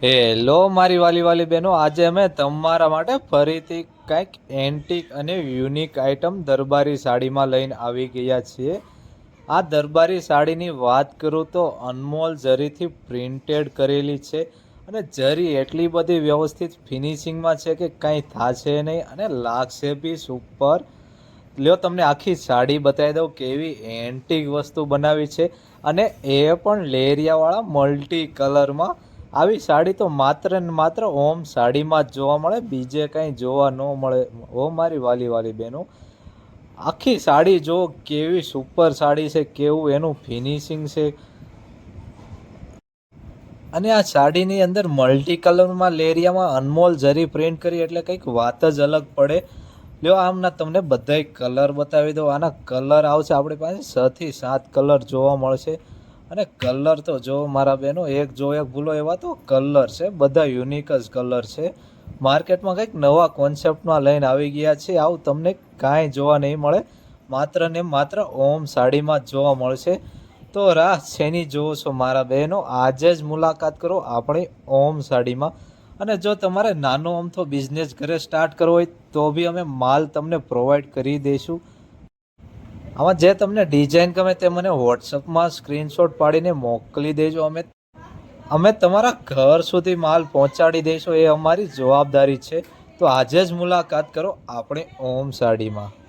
Hello મારી વાલી વાલી બહેનો, આજે અમે તમારા માટે ફરીથી કંઈક એન્ટિક અને યુનિક આઇટમ દરબારી સાડીમાં લઈને આવી ગયા છીએ. આ દરબારી સાડીની વાત કરું તો અનમોલ જરીથી પ્રિન્ટેડ કરેલી છે અને જરી એટલી બધી વ્યવસ્થિત ફિનિશિંગમાં છે કે કંઈ થશે નહીં અને લાગશે બી સુપર લ્યો, તમને આખી સાડી બતાવી દઉં કેવી એન્ટિક વસ્તુ બનાવી છે અને એ પણ લેરિયાવાળા મલ્ટી કલરમાં આવી સાડી તો માત્ર ને માત્ર ઓમ સાડીમાં જ જોવા મળે, બીજે કંઈ જોવા ન મળે. ઓ મારી વાલી વાલી બહેનો, આખી સાડી જો કેવી સુપર સાડી છે, કેવું એનું ફિનિશિંગ છે. અને આ સાડીની અંદર મલ્ટી કલરમાં લેરિયામાં અનમોલ જરી પ્રિન્ટ કરી એટલે કંઈક વાત જ અલગ પડે. લ્યો, આમના તમને બધાય કલર બતાવી દો આના કલર આવશે આપણી પાસે છથી સાત કલર જોવા મળશે. અને કલર તો જો મારા બહેનો એક જો એક ભૂલો એવા તો કલર છે, બધા યુનિક જ કલર છે. માર્કેટમાં કંઈક નવા કોન્સેપ્ટમાં લઈને આવી ગયા છે, આવું તમને કાંઈ જોવા નહીં મળે. માત્ર ને માત્ર ઓમ સાડીમાં જ જોવા મળશે. તો રાહ શેની જોવો છો મારા બહેનો? આજે જ મુલાકાત કરો આપણી ઓમ સાડીમાં. અને જો તમારે નાનો અમથો બિઝનેસ ઘરે સ્ટાર્ટ કરવો હોય, તો બી અમે માલ તમને પ્રોવાઈડ કરી દઈશું. આમાં જે તમને ડિઝાઇન ગમે તે મને વોટ્સઅપમાં સ્ક્રીનશોટ પાડીને મોકલી દેજો અમે. અમે તમારા ઘર સુધી માલ પહોંચાડી દઈશું એ અમારી જવાબદારી છે. તો આજે જ મુલાકાત કરો આપણે ઓમ સાડીમાં.